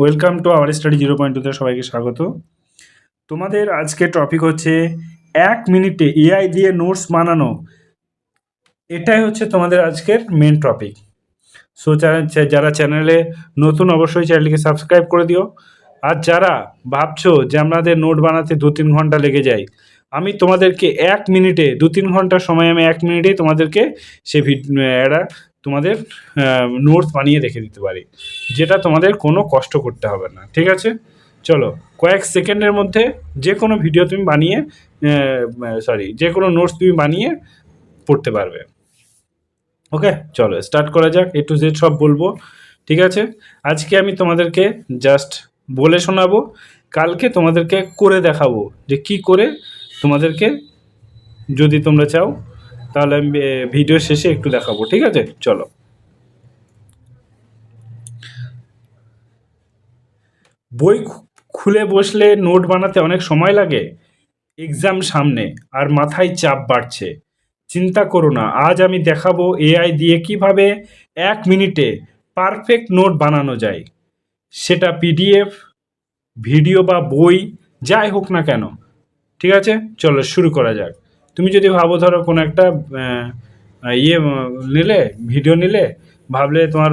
Welcome to our study zero point টুতে সবাইকে স্বাগত। তোমাদের আজকে টপিক হচ্ছে এক মিনিটে এআই দিয়ে নোটস বানানো। এটাই হচ্ছে তোমাদের আজকের মেন টপিক সো যারা চ্যানেলে নতুন অবশ্যই চ্যানেলটিকে সাবস্ক্রাইব করে দিও। আর যারা ভাবছ যে আমাদের নোট বানাতে দু তিন ঘণ্টা লেগে যায়, আমি তোমাদেরকে এক মিনিটে দু তিন ঘণ্টার সময় আমি এক মিনিটেই তোমাদেরকে সে একটা তোমাদের নোটস বানিয়ে রেখে দিতে পারি, যেটা তোমাদের কোনো কষ্ট করতে হবে না, ঠিক আছে? চলো, কয়েক সেকেন্ডের মধ্যে যে কোনো ভিডিও তুমি বানিয়ে সরি যে কোনো নোটস তুমি বানিয়ে পড়তে পারবে। ওকে চলো স্টার্ট করা যাক এ টু জেড সব বলব, ঠিক আছে? আজকে আমি তোমাদেরকে জাস্ট বলে শোনাবো, কালকে তোমাদেরকে করে দেখাবো যে কি করে তোমাদেরকে যদি তোমরা চাও তাহলে আমি ভিডিও শেষে একটু দেখাবো, ঠিক আছে? চলো। বই খুলে বসলে নোট বানাতে অনেক সময় লাগে। এক্সাম সামনে, আর মাথায় চাপ বাড়ছে। চিন্তা করো না, আজ আমি দেখাবো এআই দিয়ে কীভাবে এক মিনিটে পারফেক্ট নোট বানানো যায়। সেটা পিডিএফ ভিডিও বা বই, যাই হোক না কেন। ঠিক আছে? চলো, শুরু করা যাক। তুমি যদি ভাবো ধরো কোনো একটা ইয়ে নিলে ভিডিও নিলে, ভাবলে তোমার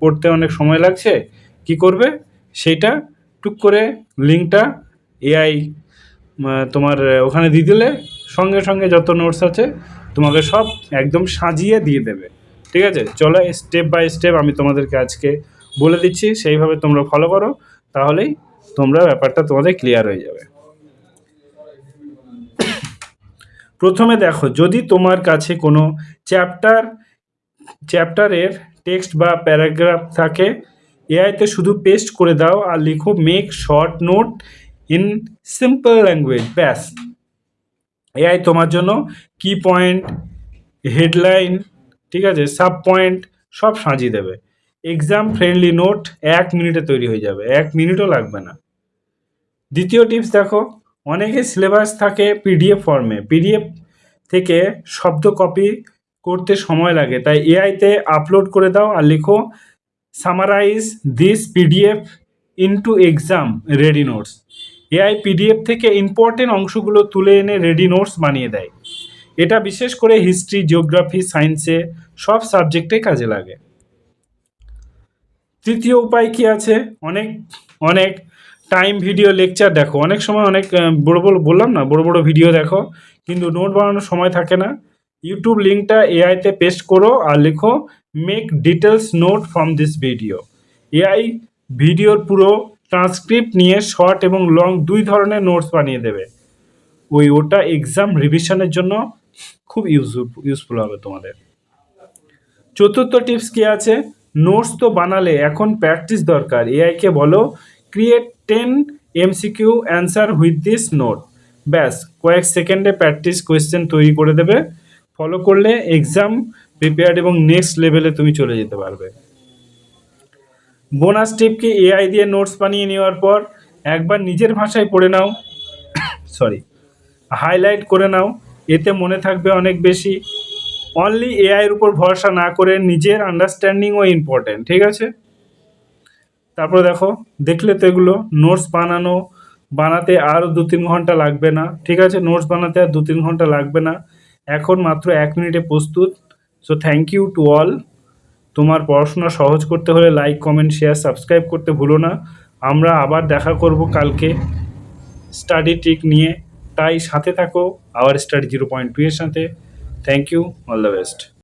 পড়তে অনেক সময় লাগছে, কি করবে? সেইটা টুক করে লিঙ্কটা এআই তোমার ওখানে দিয়ে দিলে, সঙ্গে সঙ্গে যত নোটস আছে, তোমাকে সব একদম সাজিয়ে দিয়ে দেবে। ঠিক আছে? চলো স্টেপ বাই স্টেপ আমি তোমাদেরকে আজকে বলে দিচ্ছি, সেইভাবে তোমরা ফলো করো, তাহলেই তোমরা ব্যাপারটা তোমাদের ক্লিয়ার হয়ে যাবে। প্রথমে দেখো, যদি তোমার কাছে কোনো চ্যাপ্টার, চ্যাপ্টারের টেক্সট বা প্যারাগ্রাফ থাকে এআইতে শুধু পেস্ট করে দাও আর লিখো make short note in simple language ব্যাস। এআই তোমার জন্য কি পয়েন্ট হেডলাইন ঠিক আছে সাব পয়েন্ট সব সাজিয়ে দেবে। এক্সাম ফ্রেন্ডলি নোট এক মিনিটে তৈরি হয়ে যাবে, এক মিনিটও লাগবে না। দ্বিতীয় টিপস দেখো অনেকে সিলেবাস থাকে পিডিএফ ফর্মে পিডিএফ থেকে শব্দ কপি করতে সময় লাগে। তাই এআইতে আপলোড করে দাও আর লিখো summarize this PDF into exam ready notes AI PDF থেকে ইম্পর্টেন্ট অংশগুলো তুলে এনে রেডি নোটস বানিয়ে দেয়। এটা বিশেষ করে হিস্ট্রি জিওগ্রাফি সায়েন্সে সব সাবজেক্টে কাজে লাগে। তৃতীয় উপায় কি আছে? অনেক অনেক টাইম ভিডিও লেকচার দেখো। অনেক সময় অনেক বড় বড় বললাম না, বড় বড় ভিডিও দেখো। কিন্তু নোট বানানোর সময় থাকে না। ইউটিউব লিঙ্কটা এআইতে পেস্ট করো আর লিখো make details note from this video AI ভিডিওর পুরো ট্রান্সক্রিপ্ট নিয়ে শর্ট এবং লং দুই ধরনের নোটস বানিয়ে দেবে। ওই ওটা এক্সাম রিভিশনের জন্য খুব ইউজফুল ইউজফুল হবে তোমাদের। চতুর্থ টিপস কি আছে? নোটস তো বানালে এখন প্র্যাকটিস দরকার। এআইকে বলো create ten MCQ answer with this note. ব্যাস, কয়েক সেকেন্ডে প্র্যাকটিস কোয়েশ্চেন তৈরি করে দেবে। ফলো করলে এক্সাম প্রিপেয়ার্ড এবং নেক্সট লেভেলে তুমি চলে যেতে পারবে। বোনাস টিপকে এআই দিয়ে নোটস বানিয়ে নেওয়ার পর একবার নিজের ভাষায় পড়ে নাও? সরি, হাইলাইট করে নাও। এতে মনে থাকবে অনেক বেশি। অনলি এআইয়ের উপর ভরসা না করে নিজের আন্ডারস্ট্যান্ডিংও ইম্পর্টেন্ট, ঠিক আছে? তারপরে দেখো, দেখলে তো এগুলো নোটস বানানো, বানাতে আরও দু তিন ঘণ্টা লাগবে না। ঠিক আছে নোটস বানাতে আর দু তিন ঘণ্টা লাগবে না। এখন মাত্র এক মিনিটে প্রস্তুত। So thank you to all তোমার পড়াশোনা সহজ করতে হলে লাইক কমেন্ট শেয়ার সাবস্ক্রাইব করতে ভুলো না। আমরা আবার দেখা করব কালকে স্টাডি টিক নিয়ে। তাই সাথে থাকো our study zero point two এর সাথে। Thank you all the best